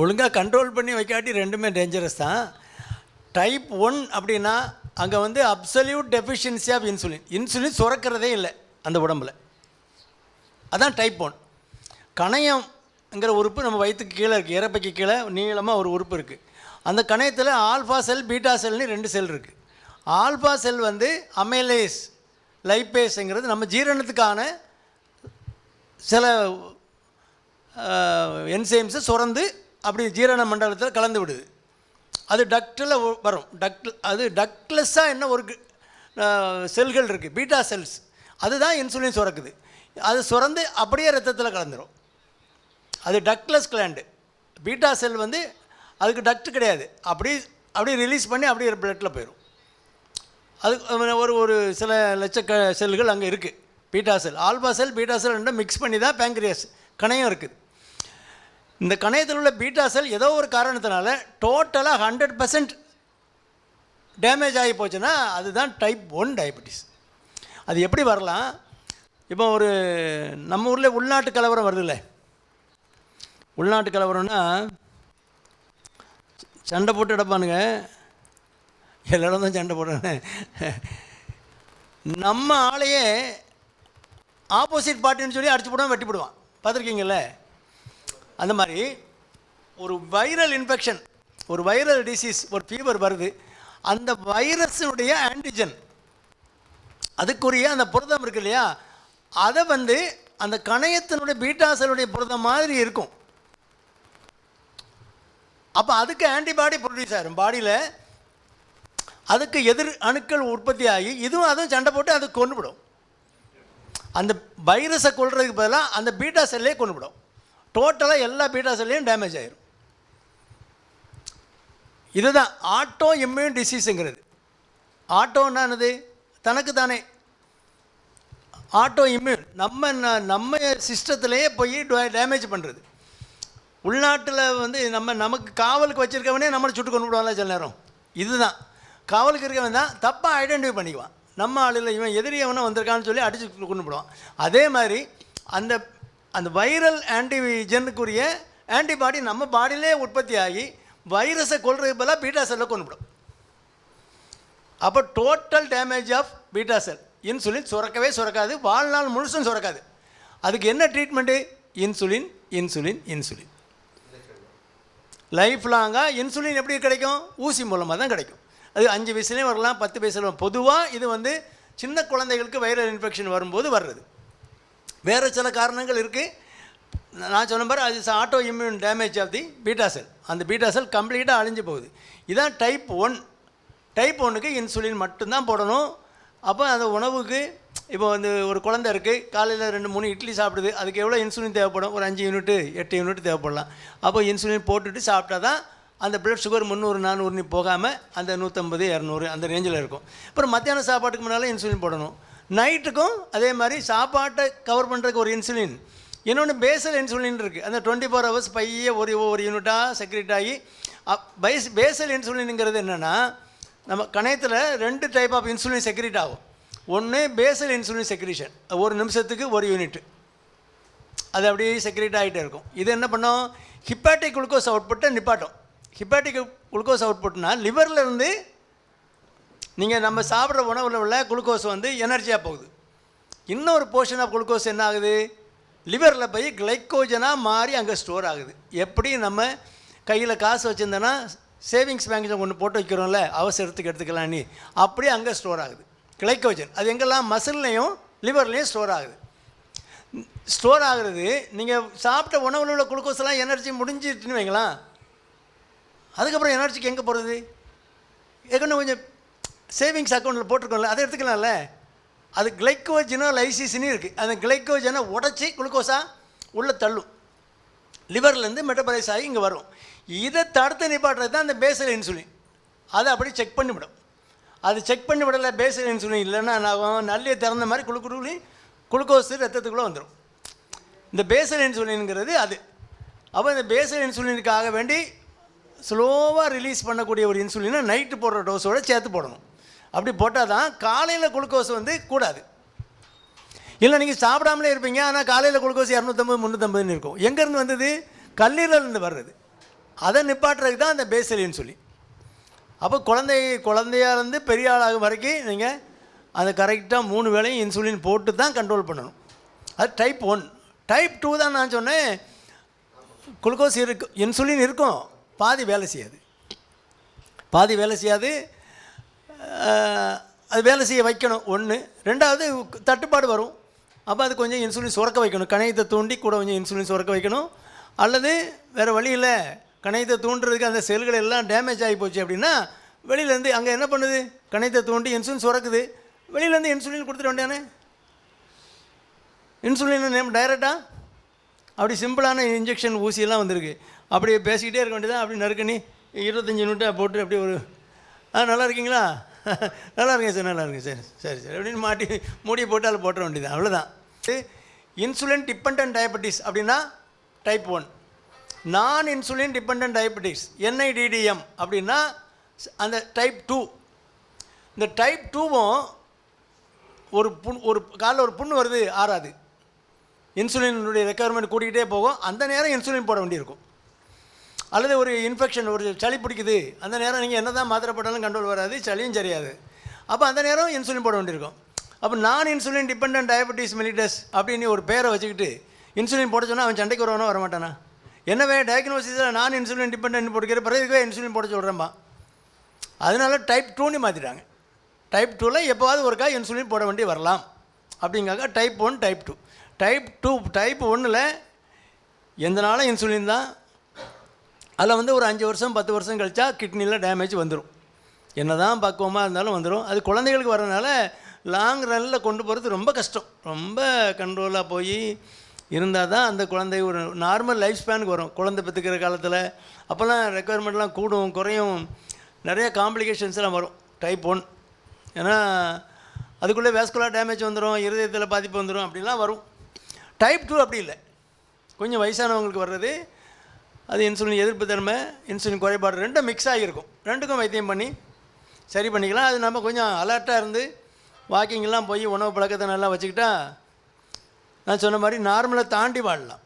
ஒழுங்காக கண்ட்ரோல் பண்ணி வைக்காட்டி ரெண்டுமே டேஞ்சரஸ் தான். டைப் ஒன் அப்படின்னா அங்கே வந்து absolute deficiency of insulin insulin சுரக்கிறதே இல்லை அந்த உடம்புல. அதான் டைப் ஒன் கணையம்ங்கிற உறுப்பு நம்ம வயிற்றுக்கு கீழே இருக்குது இறப்பைக்கு கீழே நீளமாக ஒரு உறுப்பு இருக்குது அந்த கணையத்தில் ஆல்ஃபா செல் பீட்டா செல்னு ரெண்டு செல் இருக்குது ஆல்ஃபா செல் வந்து அமைலேஸ் லைப்பேஸுங்கிறது நம்ம ஜீரணத்துக்கான சில என்சைம்ஸை சுரந்து அப்படி ஜீரண மண்டலத்தில் கலந்து விடுது. அது டக்டில் வரும். டக்ட் அது டக்ட்லெஸ்ஸாக என்ன ஒரு செல்கள் இருக்குது பீட்டா செல்ஸ் அதுதான் இன்சுலின் சுரக்குது. அது சுரந்து அப்படியே ரத்தத்தில் கலந்துடும் அது டக்ட்லெஸ் கிளாண்டு பீட்டா செல் வந்து அதுக்கு டக்ட் கிடையாது. அப்படி அப்படியே ரிலீஸ் பண்ணி அப்படியே பிளட்டில் போயிடும் அது ஒரு ஒரு சில லட்ச க செல்கள் அங்கே இருக்குது beta cell alpha cell beta cell ரெண்டும் மிக்ஸ் பண்ணி தான் பேங்க்ரியாஸ் கணையம் இருக்குது. இந்த கணையத்தில் உள்ள பீட்டா செல் ஏதோ ஒரு காரணத்தினால டோட்டலாக ஹண்ட்ரட் பர்சன்ட் டேமேஜ் ஆகி போச்சுன்னா அதுதான் டைப் ஒன் டயபெட்டிஸ் அது எப்படி வரலாம்? இப்போ ஒரு நம்ம ஊரில் உள்நாட்டு கலவரம் வருதுல்ல. உள்நாட்டு கலவரம்னா சண்டை போட்டு எடுப்பானுங்க எல்லாரும் தான் சண்டை போடுறாங்க. நம்ம ஆளையே ஆப்போசிட் பார்ட்டின்னு சொல்லி அடிச்சு போடுவான் வெட்டி போடுவான். பார்த்துருக்கீங்களே அந்த மாதிரி ஒரு வைரல் இன்ஃபெக்ஷன் ஒரு வைரல் டிசீஸ் ஒரு ஃபீவர் வருது. அந்த வைரஸினுடைய ஆன்டிஜன் அதுக்குரிய அந்த புரதம் இருக்கு இல்லையா? அதை வந்து அந்த கணையத்தினுடைய பீட்டாசலுடைய புரதம் மாதிரி இருக்கும். அப்போ அதுக்கு ஆன்டிபாடி ப்ரொடியூஸ் ஆகிரும் பாடியில் அதுக்கு எதிர் அணுக்கள் உற்பத்தி ஆகி இதுவும் அதுவும் சண்டை போட்டு அது கொண்டுவிடும் அந்த வைரஸை கொள்றதுக்கு பதிலாக அந்த பீட்டா செல்லே கொண்டுவிடும் டோட்டலாக எல்லா பீட்டா செல்லையும் டேமேஜ் ஆயிரும். இதுதான் ஆட்டோ இம்யூன் டிசீஸுங்கிறது ஆட்டோன்னா என்னது? தனக்கு தானே ஆட்டோ இம்யூன் நம்ம நம்ம சிஸ்டத்திலேயே போய் டேமேஜ் பண்ணுறது உள்நாட்டில் வந்து நம்ம நமக்கு காவலுக்கு வச்சுருக்கவனே நம்மளை சுட்டு கொண்டு விடுவான்ல சில நேரம். இதுதான். காவலுக்கு இருக்கவன் தான் தப்பாக ஐடென்டிஃபை பண்ணிக்குவான். நம்ம ஆளில் இவன் எதிரி எவனோ வந்திருக்கான்னு சொல்லி அடிச்சு கொண்டு போடுவான் அதே மாதிரி அந்த அந்த வைரல் ஆன்டிஜனுக்குரிய ஆன்டிபாடி நம்ம பாடியிலே உற்பத்தி ஆகி வைரஸை கொள்றது பதிலாக பீட்டா செல்லை கொண்டு விடும் அப்போ total damage of beta cell insulin சுரக்கவே சுரக்காது வாழ்நாள் முழுசும் சுரக்காது. அதுக்கு என்ன treatment insulin insulin insulin life லாங்காக இன்சுலின் எப்படி கிடைக்கும்? ஊசி மூலமாக தான் கிடைக்கும். அது அஞ்சு வயசுலேயும் வரலாம் பத்து வயசுல பொதுவாக இது வந்து சின்ன குழந்தைகளுக்கு வைரல் இன்ஃபெக்ஷன் வரும்போது வர்றது. வேறு சில காரணங்கள் இருக்குது நான் சொன்ன மாதிரி அது autoimmune damage of the beta cell அந்த பீட்டா செல் கம்ப்ளீட்டாக அழிஞ்சு போகுது. இதான் டைப் ஒன் டைப் ஒன்றுக்கு இன்சுலின் மட்டும்தான் போடணும். அப்போ அந்த உணவுக்கு இப்போ வந்து ஒரு குழந்தை இருக்குது காலையில் ரெண்டு மூணு இட்லி சாப்பிடுது அதுக்கு எவ்வளோ இன்சுலின் தேவைப்படும்? ஒரு அஞ்சு யூனிட்டு எட்டு யூனிட் தேவைப்படலாம். அப்போ இன்சுலின் போட்டுட்டு சாப்பிட்டா தான் அந்த பிளட் சுகர் முந்நூறு நானூறுன்னு போகாமல் அந்த நூற்றம்பது இரநூறு அந்த ரேஞ்சில் இருக்கும். அப்புறம் மத்தியான சாப்பாட்டுக்கு முன்னால் இன்சுலின் போடணும். நைட்டுக்கும் அதே மாதிரி சாப்பாட்டை கவர் பண்ணுறதுக்கு ஒரு இன்சுலின் இன்னொன்று பேசல் இன்சுலின் இருக்குது அந்த டுவெண்ட்டி ஃபோர் ஹவர்ஸ் பைய ஒரு ஒரு யூனிட்டாக செக்ரேட் ஆகி பைஸ் பேசல் இன்சுலினுங்கிறது என்னென்னா நம்ம கணையத்தில் ரெண்டு டைப் ஆஃப் இன்சுலின் செக்ரேட் ஆகும். ஒன்று பேசல் இன்சுலின் செக்ரீஷன் ஒரு நிமிஷத்துக்கு ஒரு யூனிட் அது அப்படியே செக்ரேட் ஆகிட்டே இருக்கும். இது என்ன பண்ணோம்? ஹிப்பாட்டிக் குளுக்கோஸ் அவுட்புட்டை நிப்பாட்டும். ஹிப்பாட்டிக் குளுக்கோஸ் அவுட்புட்னா லிவரில் இருந்து நீங்கள் நம்ம சாப்பிட்ற உணவில் உள்ள குளுக்கோஸ் வந்து எனர்ஜியாக போகுது. இன்னொரு போர்ஷன் ஆஃப் குளுக்கோஸ் என்ன ஆகுது? லிவரில் போய் கிளைக்கோஜனாக மாறி அங்கே ஸ்டோர் ஆகுது. எப்படி நம்ம கையில் காசு வச்சுருந்தோன்னா சேவிங்ஸ் பேங்க்கில் ஒன்று போட்டு வைக்கிறோம்ல அவசரத்துக்கு எடுத்துக்கலாம் நீ. அப்படியே அங்கே ஸ்டோர் ஆகுது. கிளைக்கோஜன் அது எங்கெல்லாம்? மசில்லையும் லிவர்லேயும் ஸ்டோர் ஆகுது. ஸ்டோர் ஆகுறது நீங்கள் சாப்பிட்ட உணவில் உள்ள குளுக்கோஸ்லாம் எனர்ஜி முடிஞ்சிட்டுன்னு வைங்களேன். அதுக்கப்புறம் எனர்ஜிக்கு எங்கே போகிறது ஏற்கனவே கொஞ்சம் சேவிங்ஸ் அக்கௌண்ட்டில் போட்டிருக்கோம்ல அதை எடுத்துக்கலாம்ல? அது கிளைக்கோஜனோ லைசிஸ்னு இருக்குது அந்த கிளைக்கோஜனை உடச்சி குளுக்கோஸாக உள்ளே தள்ளும். லிவர்லேருந்து மெட்டபலைஸ் ஆகி இங்கே வரும். இதை தடுத்து நிப்பாட்டுறது தான் அந்த பேசல் இன்சுலின் அதை அப்படி செக் பண்ணிவிடும் அது செக் பண்ணி விடலை பேசல் இன்சுலின் இல்லைன்னா நான் நல்லியை திறந்த மாதிரி குழு குளுக்கோஸ் ரத்தத்துக்குள்ளே வந்துடும் இந்த பேசல் இன்சுலின்ங்கிறது அது. அப்போ இந்த பேசல் இன்சுலினுக்காக வேண்டி ஸ்லோவாக ரிலீஸ் பண்ணக்கூடிய ஒரு இன்சுலினை நைட்டு போடுற டோஸோடு சேர்த்து போடணும். அப்படி போட்டால் தான் காலையில் குளுக்கோஸ் வந்து கூடாது. இல்லை நீங்கள் சாப்பிடாமலே இருப்பீங்க ஆனால் காலையில் குளுக்கோஸ் இரநூத்தம்பது முந்நூற்றம்பதுன்னு இருக்கும். எங்கேருந்து வந்தது? கல்லீரலேருந்து வர்றது. அதை நிப்பாட்டுறதுக்கு தான் அந்த பேசலின்னு சொல்லி. அப்போ குழந்தை குழந்தையாலேருந்து பெரிய ஆளாகும் வரைக்கும் நீங்கள் அதை கரெக்டாக மூணு வேளையும் இன்சுலின் போட்டு தான் கண்ட்ரோல் பண்ணணும். அது டைப் ஒன் டைப் டூ தான் நான் சொன்னேன். குளுக்கோஸ் இருக்கும் இன்சுலின் இருக்கும். பாதி வேலை செய்யாது. பாதி வேலை செய்யாது. அது வேலை செய்ய வைக்கணும் ஒன்று ரெண்டாவது தட்டுப்பாடு வரும். அப்போ அது கொஞ்சம் இன்சுலின் சுரக்க வைக்கணும். கணையத்தை தூண்டி கூட கொஞ்சம் இன்சுலின் சுரக்க வைக்கணும். அல்லது வேறு வழி இல்லை கணையத்தை தூண்டுறதுக்கு அந்த செல்கள் எல்லாம் டேமேஜ் ஆகி போச்சு அப்படின்னா வெளியிலேருந்து அங்கே என்ன பண்ணுது? கணையத்தை தூண்டி இன்சுலின் சுரக்குது. வெளியிலேருந்து இன்சுலின் கொடுத்துட வேண்டியானே இன்சுலின் நேம் டைரெக்டாக அப்படி சிம்பிளான இன்ஜெக்ஷன் ஊசியெல்லாம் வந்திருக்கு. அப்படியே பேசிக்கிட்டே இருக்க வேண்டியதான் அப்படி நறுக்கணி இருபத்தஞ்சி மினிட்டாக போட்டு அப்படியே ஒரு ஆ நல்லா இருக்கீங்களா நல்லா இருக்கேன் சார் நல்லா இருக்கேன் சரி. சரி சரி. அப்படின்னு மாட்டி மூடியை போட்டு அதில் போட்டுற வேண்டியது அவ்வளோதான் இன்சுலின் டிபெண்ட் டயபெட்டிஸ் அப்படின்னா type one non insulin dependent diabetes NIDDM அப்படின்னா அந்த டைப் டூ இந்த டைப் டூவும் ஒரு புண் ஒரு காலில் ஒரு புண்ணு வருது ஆறாது. இன்சுலினுடைய ரெக்குயர்மெண்ட் கூட்டிக்கிட்டே போகும். அந்த நேரம் இன்சுலின் போட வேண்டியிருக்கும். அல்லது ஒரு இன்ஃபெக்ஷன் ஒரு சளி பிடிக்குது அந்த நேரம் நீங்கள் என்ன தான் மாத்திரை போட்டாலும் கண்ட்ரோல் வராது சளியும் சரியாது. அப்போ அந்த நேரம் இன்சுலின் போட வேண்டியிருக்கும். அப்போ நான் இன்சுலின் டிபெண்ட் டயபெட்டிஸ் மெலிட்டஸ் அப்படின்னு ஒரு பேரை வச்சுக்கிட்டு இன்சுலின் போட சொன்னால் அவன் சண்டைக்கு வருவானோ வரமாட்டானா? என்னவே டயக்னோசிஸில் நான் இன்சுலின் டிபெண்ட் போட்டுக்கிற பிறகு இன்சுலின் போட சொல்கிறேன்பா அதனால டைப் டூன்னு மாற்றிட்டாங்க டைப் டூவில் எப்போவாவது ஒருக்கா இன்சுலின் போட வேண்டி வரலாம். அப்படிங்காக்க type one type two type two type ஒன்றில் எந்த நாளும் இன்சுலின் தான் அதில் வந்து ஒரு அஞ்சு வருஷம் பத்து வருஷம் கழிச்சா கிட்னியில் டேமேஜ் வந்துடும் என்ன தான் பக்குவமாக இருந்தாலும் வந்துடும் அது குழந்தைகளுக்கு வரனால லாங் ரன்னில் கொண்டு போகிறது ரொம்ப கஷ்டம். ரொம்ப கண்ட்ரோலாக போய் இருந்தால் தான் அந்த குழந்தை ஒரு நார்மல் லைஃப் ஸ்பேனுக்கு வரும். குழந்தை பெற்றுக்கிற காலத்தில் அப்போல்லாம் ரெக்குவயர்மெண்ட்லாம் கூடும் குறையும். நிறைய காம்ப்ளிகேஷன்ஸ்லாம் வரும். டைப் ஒன் ஏன்னா அதுக்குள்ளே வேஸ்குலர் டேமேஜ் வந்துடும் இருதயத்தில் பாதிப்பு வந்துடும் அப்படிலாம் வரும். டைப் டூ அப்படி இல்லை. கொஞ்சம் வயசானவங்களுக்கு வர்றது அது இன்சுலின் எதிர்ப்பு தன்மை இன்சுலின் குறைபாடு ரெண்டும் மிக்ஸ் ஆகியிருக்கும். ரெண்டுக்கும் வைத்தியம் பண்ணி சரி பண்ணிக்கலாம். அது நம்ம கொஞ்சம் அலர்ட்டாக இருந்து வாக்கிங்லாம் போய் உணவு பழக்கத்தை நல்லா வச்சுக்கிட்டா நான் சொன்ன மாதிரி நார்மலை தாண்டி வாழலாம்.